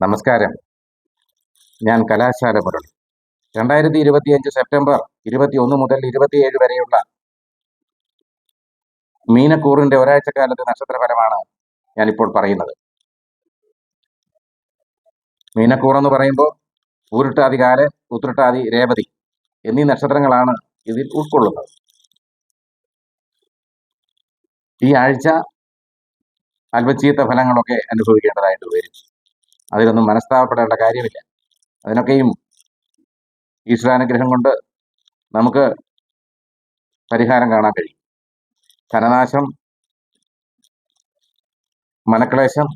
നമസ്കാരം. ഞാൻ കലാശാല മുരളി രണ്ടായിരത്തി ഇരുപത്തിയഞ്ച് സെപ്റ്റംബർ ഇരുപത്തി ഒന്ന് മുതൽ ഇരുപത്തിയേഴ് വരെയുള്ള മീനക്കൂറിന്റെ ഒരാഴ്ചക്കാലത്തെ നക്ഷത്രഫലമാണ് ഞാനിപ്പോൾ പറയുന്നത്. മീനക്കൂർ എന്ന് പറയുമ്പോൾ പൂരിട്ടാതി കാൽ ഉത്രട്ടാതി രേവതി എന്നീ നക്ഷത്രങ്ങളാണ് ഇതിൽ ഉൾക്കൊള്ളുന്നത്. ഈ ആഴ്ച അല്പച്ചീത്ത ഫലങ്ങളൊക്കെ അനുഭവിക്കേണ്ടതായിട്ട് വരും. അതിലൊന്നും മനസ്താപപ്പെടേണ്ട കാര്യമില്ല. അതിനൊക്കെയും ഈശ്വരാനുഗ്രഹം കൊണ്ട് നമുക്ക് പരിഹാരം കാണാൻ കഴിയും. ധനനാശം മനക്ലേശം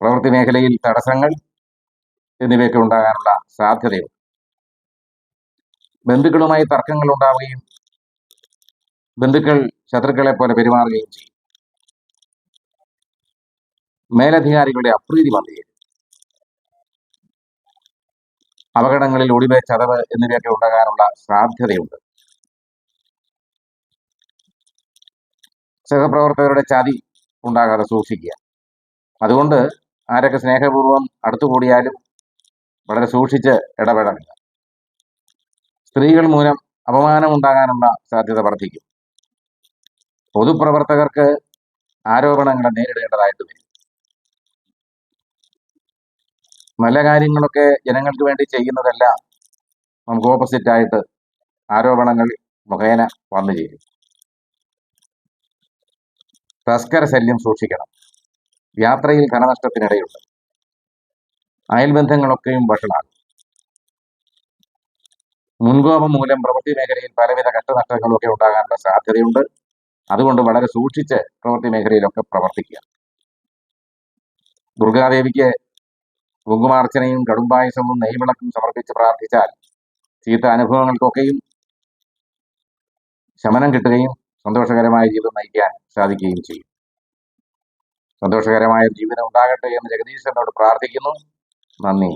പ്രവൃത്തി മേഖലയിൽ തടസ്സങ്ങൾ എന്നിവയൊക്കെ ഉണ്ടാകാനുള്ള സാധ്യതയുണ്ട്. ബന്ധുക്കളുമായി തർക്കങ്ങൾ ഉണ്ടാവുകയും ബന്ധുക്കൾ ശത്രുക്കളെ പോലെ പെരുമാറുകയും ചെയ്യും. മേലധികാരികളുടെ അപ്രീതി വർദ്ധിക്കും അപകടങ്ങളിൽ ഒടിവ് ചതവ് എന്നിവയൊക്കെ ഉണ്ടാകാനുള്ള സാധ്യതയുണ്ട്. സഹപ്രവർത്തകരുടെ ചതി ഉണ്ടാകാതെ സൂക്ഷിക്കുക. അതുകൊണ്ട് ആരൊക്കെ സ്നേഹപൂർവം അടുത്തുകൂടിയാലും വളരെ സൂക്ഷിച്ച് ഇടപെടണം സ്ത്രീകൾ മൂലം അപമാനം ഉണ്ടാകാനുള്ള സാധ്യത വർദ്ധിക്കും. പൊതുപ്രവർത്തകർക്ക് ആരോപണങ്ങളെ നേരിടേണ്ടതായിട്ട് വരും. നല്ല കാര്യങ്ങളൊക്കെ ജനങ്ങൾക്ക് വേണ്ടി ചെയ്യുന്നതല്ല നമുക്ക് ഓപ്പോസിറ്റ് ആയിട്ട് ആരോപണങ്ങൾ മുഖേന വന്നു ചേരും. തസ്കര ശല്യം സൂക്ഷിക്കണം. യാത്രയിൽ ധനനഷ്ടത്തിനിടയുണ്ട്. അയൽബന്ധങ്ങളൊക്കെയും വഷളാകും. മുൻകോപം മൂലം പ്രവൃത്തി മേഖലയിൽ പലവിധ കഷ്ടനഷ്ടങ്ങളൊക്കെ ഉണ്ടാകാനുള്ള സാധ്യതയുണ്ട്. അതുകൊണ്ട് വളരെ സൂക്ഷിച്ച് പ്രവൃത്തി മേഖലയിലൊക്കെ പ്രവർത്തിക്കുക. ദുർഗാദേവിക്ക് കുങ്കുമാർച്ചനയും കടുംപായസവും നെയ്വിളക്കും സമർപ്പിച്ച് പ്രാർത്ഥിച്ചാൽ ചീത്ത അനുഭവങ്ങൾക്കൊക്കെയും ശമനം കിട്ടുകയും സന്തോഷകരമായ ജീവിതം നയിക്കാൻ സാധിക്കുകയും ചെയ്യും. സന്തോഷകരമായ ജീവിതം ഉണ്ടാകട്ടെ എന്ന് ജഗദീശ്വരനോട് പ്രാർത്ഥിക്കുന്നു. നന്ദി.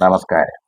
നമസ്കാരം.